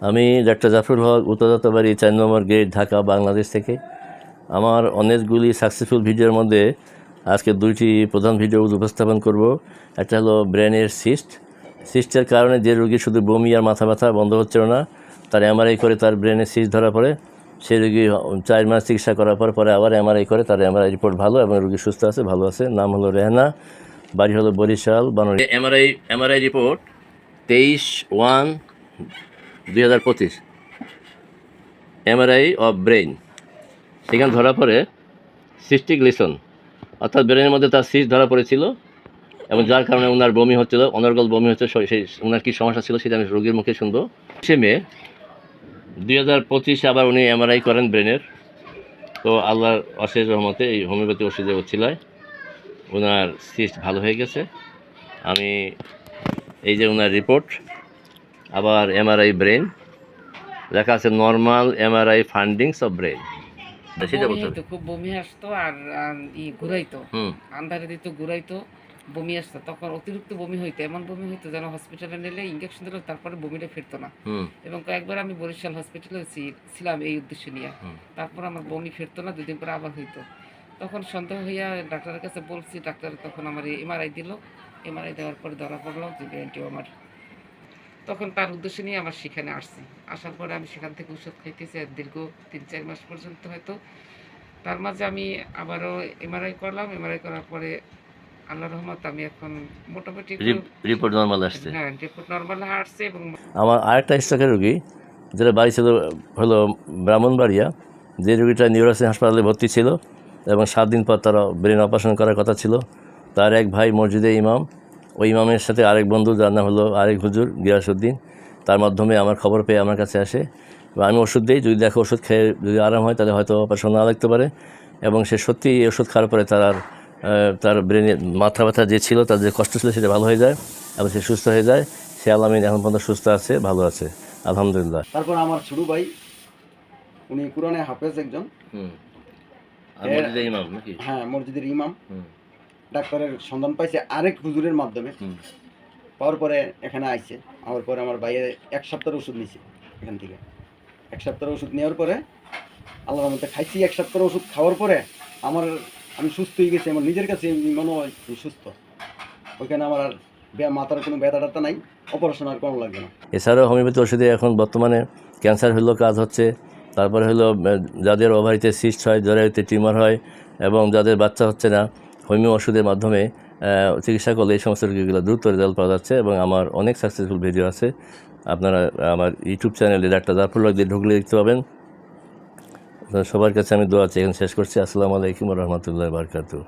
আমি ডাক্তার জাফরুল হক উত্তরদত্ত বাড়ি চার নম্বর গেট, ঢাকা, বাংলাদেশ থেকে। আমার অনেকগুলি সাকসেসফুল ভিডিওর মধ্যে আজকে দুইটি প্রধান ভিডিও উপস্থাপন করব। একটা হলো ব্রেনের সিস্ট সিস্টের কারণে যে রোগী শুধু বমি আর মাথা ব্যথা বন্ধ হচ্ছিল না, তার এমআরআই করে তার ব্রেনের সিস্ট ধরা পড়ে সেই রোগী চার মাস চিকিৎসা করার পর পরে আবার এমআরআই করে, তার এমআরআই রিপোর্ট ভালো এবং রোগী সুস্থ আছে, ভালো আছে। নাম হলো রেহনা, বাড়ি হলো বরিশাল, বানর এমআরআই এমআরআই রিপোর্ট তেইশ ওয়ান দুই হাজার পঁচিশ। এমআরআই অফ ব্রেইন সেখানে ধরা পড়ে সিস্টিক লিসন অর্থাৎ ব্রেনের মধ্যে তার সিস্ট ধরা পড়েছিল এবং যার কারণে ওনার বমি হচ্ছিল, অনর্গল বমি হচ্ছে সেই সেই ওনার কী সমস্যা ছিল সেটা আমি রোগীর মুখে শুনব। সে মেয়ে, দুই হাজার পঁচিশে আবার উনি এমআরআই করেন ব্রেনের তো আল্লাহর অশেষ রহমতে এই হোমিওপ্যাথি ওষুধে ওছিলায় ওনার সিস্ট ভালো হয়ে গেছে। আমি এই যে ওনার রিপোর্ট আবার এমআরআই ব্রেন লেখা আছে normal MRI findings of brain খুব বমি আসতো আর ঘুরাইতো। আন্ধারে দিত ঘুরাইতো বমি আসতো। তখন অতিরিক্ত বমি হইতো এমন বমি হইতো যেন হসপিটালে নিলে ইঞ্জেকশন দিলে তারপরে বমিটা ফিরতো না। এবং কয়েকবার আমি বরিশাল হসপিটালে ছিলাম এই উদ্দেশ্যে নিয়ে। তারপর আমার বমি ফিরতো না দুদিন পরে আবার হইতো। তখন সন্দেহ হইয়া ডাক্তারের কাছে বলছি ডাক্তার তখন আমার এমআরআই দিল। এমআরআই দেওয়ার পরে ধরা পড়ল যে ব্রেন টিউমার তখন তার উদ্দেশ্য নিয়ে আমার সেখানে আসছি। আসার পরে আমি সেখান থেকে ওষুধ খাইতেছি আর দীর্ঘ তিন চার মাস পর্যন্ত হয়তো। তার মাঝে আমি আবারও এমআরআই করলাম। এমআরআই করার পরে আল্লাহ রহমত আমি এখন মোটামুটি একটু- রিপোর্ট নর্মাল আসছে। হ্যাঁ রিপোর্ট নর্মাল আসছে এবং আমার আরেকটা স্ট্রোকের রোগী যেটা বাড়ি ছিল হলো ব্রাহ্মণবাড়িয়া যে রোগীটা নিউরোসি হাসপাতালে ভর্তি ছিল এবং সাত দিন পর তারা ব্রেন অপারেশন করার কথা ছিল। তার এক ভাই মসজিদে ইমাম। ওই ইমামের সাথে আরেক বন্ধু যার নাম হলো আরেক হুজুর গিয়াসুদ্দিন তার মাধ্যমে আমার খবর পেয়ে আমার কাছে আসে। এবং আমি ওষুধ দিই যদি দেখো ওষুধ খেয়ে যদি আরাম হয় তাহলে হয়তো অপারেশন না লাগতে পারে। এবং সে সত্যি এই ওষুধ খাওয়ার পরে তার আর তার ব্রেনে মাথা ব্যথা যে ছিল তার যে কষ্ট ছিল সেটা ভালো হয়ে যায় এবং সে সুস্থ হয়ে যায়। সে আলামিন এখন পর্যন্ত সুস্থ আছে ভালো আছে আলহামদুলিল্লাহ। তারপর আমার ছোট ভাই উনি কোরআনে হাফেজ একজন। হুম। আর মসজিদে ইমাম নাকি? হ্যাঁ মসজিদের ইমাম। হুম। ডাক্তারের সন্ধান পাইছে আরেক হুজুরের মাধ্যমে। পাওয়ার পরে এখানে আইছে। আমার পরে আমার ভাইয়ের এক সপ্তাহের ওষুধ নিয়েছে এখান থেকে। এক সপ্তাহের ওষুধ নেওয়ার পরে আল্লাহর মধ্যে খাইছি। এক সপ্তাহের ওষুধ খাওয়ার পরে আমার আমি সুস্থ হয়ে গেছি। আমার নিজের কাছে মনে হয় সুস্থ। ওইখানে আমার আর মাথার কোনো ব্যথা ট্যাথা নাই। অপারেশন আর কোনো লাগবে না। এছাড়াও হোমিওপ্যাথি ওষুধে এখন বর্তমানে ক্যান্সার হলেও কাজ হচ্ছে। তারপরে হলো যাদের ওভারিতে সিস্ট হয় জরায়ুতে টিউমার হয় এবং যাদের বাচ্চা হচ্ছে না হোমিও ওষুধের মাধ্যমে চিকিৎসা করলে এই সমস্ত রোগীগুলো দ্রুত রেজাল্ট পাওয়া যাচ্ছে এবং আমার অনেক সাকসেসফুল ভিডিও আছে। আপনারা আমার ইউটিউব চ্যানেলে ডাক্তার জাফর দিয়ে ঢুকলে দেখতে পাবেন। সবার কাছে আমি দোয়া চাই। এখানে শেষ করছি। আসসালামু আলাইকুম রহমতুল্লাহ বারকাতু